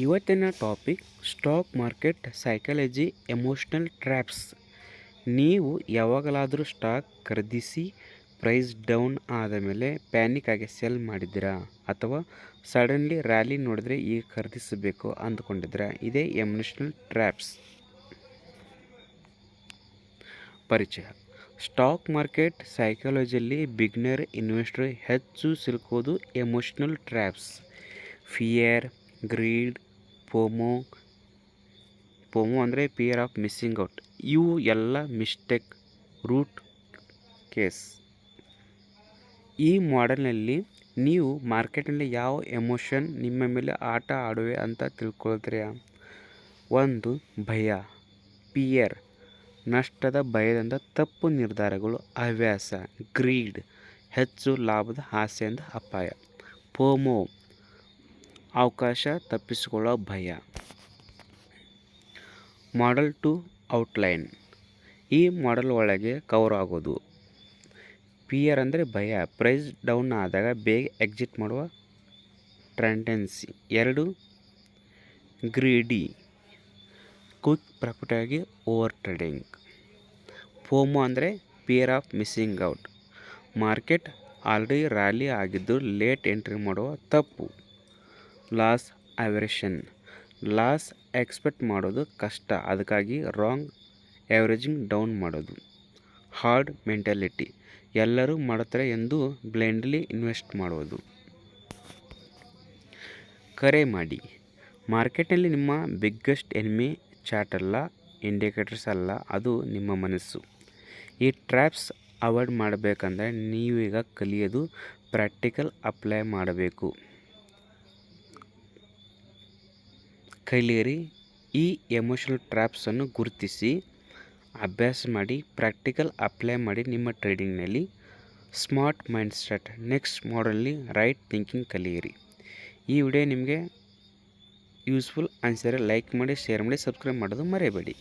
ಇವತ್ತಿನ topic stock market psychology emotional traps. ನೀವು ಯಾವಾಗಲಾದರೂ ಸ್ಟಾಕ್ ಖರೀದಿಸಿ ಪ್ರೈಸ್ ಡೌನ್ ಆದ ಮೇಲೆ ಪ್ಯಾನಿಕ್ ಆಗಿ ಸೆಲ್ ಮಾಡಿದ್ದೀರಾ? ಅಥವಾ ಸಡನ್ಲಿ ರ್ಯಾಲಿ ನೋಡಿದ್ರೆ ಈಗ ಖರೀದಿಸಬೇಕು ಅಂದ್ಕೊಂಡಿದ್ದೀರಾ? ಇದೇ ಎಮೋಷ್ನಲ್ ಟ್ರ್ಯಾಪ್ಸ್. ಪರಿಚಯ. ಸ್ಟಾಕ್ ಮಾರ್ಕೆಟ್ ಸೈಕಾಲಜಿಯಲ್ಲಿ ಬಿಗ್ನರ್, ಇನ್ವೆಸ್ಟರ್, ಹೆಚ್ಚು ಸಿಲುಕೋದು emotional traps. Fear greed, FOMO FOMO ಅಂದರೆ ಪಿಯರ್ ಆಫ್ ಮಿಸ್ಸಿಂಗ್ ಔಟ್ ಇವು ಎಲ್ಲ ಮಿಸ್ಟೇಕ್ ರೂಟ್ ಕೇಸ್ ಈ ಮಾಡೆಲ್ನಲ್ಲಿ ನೀವು ಮಾರ್ಕೆಟ್ನಲ್ಲಿ ಯಾವ ಎಮೋಷನ್ ನಿಮ್ಮ ಮೇಲೆ ಆಟ ಆಡುವೆ ಅಂತ ತಿಳ್ಕೊಳ್ತೀರಾ? ಒಂದು, ಭಯ ಪಿಯರ್ ನಷ್ಟದ ಭಯದಿಂದ ತಪ್ಪು ನಿರ್ಧಾರಗಳು, ಹವ್ಯಾಸ ಗ್ರೀಡ್ ಹೆಚ್ಚು ಲಾಭದ ಆಸೆಯಿಂದ ಅಪಾಯ. ಪೋಮೋ ಅವಕಾಶ ತಪ್ಪಿಸಿಕೊಳ್ಳೋ ಭಯ. ಮಾಡಲ್ ಟು ಔಟ್ಲೈನ್ ಈ ಮಾಡೆಲ್ ಒಳಗೆ ಕವರ್ ಆಗೋದು. ಪಿಯರ್ ಅಂದರೆ ಭಯ. ಪ್ರೈಸ್ ಡೌನ್ ಆದಾಗ ಬೇಗ ಎಕ್ಸಿಟ್ ಮಾಡುವ ಟ್ರೆಂಡೆನ್ಸಿ ಎರಡು ಗ್ರೀಡಿ ಕ್ವಿಕ್ ಪ್ರಾಫಿಟಾಗಿ ಓವರ್ ಟ್ರೇಡಿಂಗ್ ಫೋಮೋ ಅಂದರೆ fear of missing out market already rally ಆಗಿದ್ದು ಲೇಟ್ ಎಂಟ್ರಿ ಮಾಡುವ ತಪ್ಪು. ಲಾಸ್ ಅವರೇಷನ್ ಲಾಸ್ ಎಕ್ಸ್ಪೆಕ್ಟ್ ಮಾಡೋದು ಕಷ್ಟ, ಅದಕ್ಕಾಗಿ ರಾಂಗ್ ಆ್ಯಾವ್ರೇಜಿಂಗ್ ಡೌನ್ ಮಾಡೋದು. ಹಾರ್ಡ್ ಮೆಂಟಾಲಿಟಿ, ಎಲ್ಲರೂ ಮಾಡ್ತಾರೆ ಎಂದು ಬ್ಲೈಂಡ್ಲಿ ಇನ್ವೆಸ್ಟ್ ಮಾಡೋದು. ಕರೆ ಮಾಡಿ, ಮಾರ್ಕೆಟಲ್ಲಿ ನಿಮ್ಮ ಬಿಗ್ಗೆಸ್ಟ್ ಎನಿಮಿ ಚಾಟ್ ಅಲ್ಲ, ಇಂಡಿಕೇಟರ್ಸ್ ಅಲ್ಲ, ಅದು ನಿಮ್ಮ ಮನಸ್ಸು. ಈ ಟ್ರ್ಯಾಪ್ಸ್ ಅವಾಯ್ಡ್ ಮಾಡಬೇಕಂದ್ರೆ ನೀವೀಗ ಕಲಿಯೋದು ಪ್ರಾಕ್ಟಿಕಲ್ ಅಪ್ಲೈ ಮಾಡಬೇಕು. ಕಲಿಯಿರಿ ಈ ಎಮೋಷನಲ್ ಟ್ರ್ಯಾಪ್ಸನ್ನು ಗುರುತಿಸಿ ಅಭ್ಯಾಸ ಮಾಡಿ ಪ್ರಾಕ್ಟಿಕಲ್ ಅಪ್ಲೈ ಮಾಡಿ ನಿಮ್ಮ ಟ್ರೇಡಿಂಗ್ನಲ್ಲಿ ಸ್ಮಾರ್ಟ್ ಮೈಂಡ್ ಸೆಟ್ ನೆಕ್ಸ್ಟ್ ಮಾಡಲ್ಲಿ ರೈಟ್ ಥಿಂಕಿಂಗ್ ಕಲಿಯಿರಿ. ಈ ವಿಡಿಯೋ ನಿಮಗೆ ಯೂಸ್ಫುಲ್ ಅನಿಸಿದರೆ ಲೈಕ್ ಮಾಡಿ ಶೇರ್ ಮಾಡಿ ಸಬ್ಸ್ಕ್ರೈಬ್ ಮಾಡೋದು ಮರೆಯಬೇಡಿ.